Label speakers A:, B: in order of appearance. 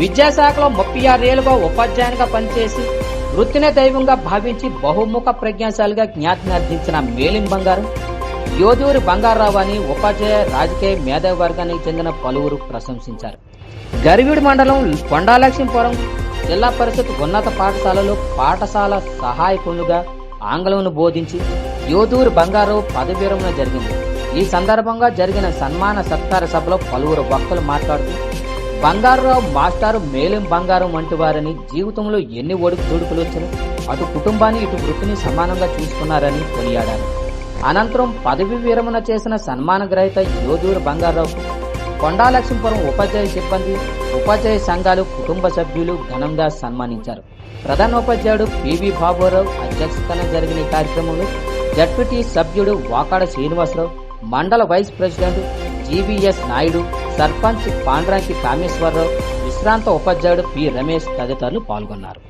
A: విద్యాశాఖలో ముప్పై ఆరేళ్ళుగా ఉపాధ్యాయునిగా పనిచేసి వృత్తినే దైవంగా భావించి బహుముఖ ప్రజ్ఞాశాలిగా జ్ఞాతిని అర్థించిన మేలిం బంగారు యోధూరి బంగారావు అని ఉపాధ్యాయ రాజకీయ మేధావి వర్గానికి చెందిన పలువురు ప్రశంసించారు. గరివిడి మండలం కొండాలక్ష్మీపురం జిల్లా పరిషత్ ఉన్నత పాఠశాలలో పాఠశాల సహాయకులుగా ఆంగ్లంను బోధించి యోధూరి బంగారావు పదవి విరమణ జరిగింది. ఈ సందర్భంగా జరిగిన సన్మాన సత్కార సభలో పలువురు వక్తలు మాట్లాడుతూ బంగారురావు మాస్టారు మేలేం బంగారం వంటి వారని జీవితంలో ఎన్ని ఒడుకు దొడుకులు వచ్చారు అటు కుటుంబాన్ని ఇటు వృత్తిని సమానంగా చూసుకున్నారని కొనియాడారు. అనంతరం పదవి విరమణ చేసిన సన్మాన గ్రహీత యోధూరు బంగారావుకు కొండాలక్ష్మీపురం ఉపాధ్యాయ సిబ్బంది ఉపాధ్యాయ సంఘాలు కుటుంబ సభ్యులు ఘనంగా సన్మానించారు. ప్రధానోపాధ్యాయుడు పివి బాబురావు అధ్యక్షతన జరిగిన కార్యక్రమంలో జడ్పీటీ సభ్యుడు వాకాడ శ్రీనివాసరావు మండల vice president GVS Naidu sarpanch Pandranki Kameswararao విశ్రాంత ఉపాధ్యాయుడు పి. రమేష్ తదితరులు పాల్గొన్నారు.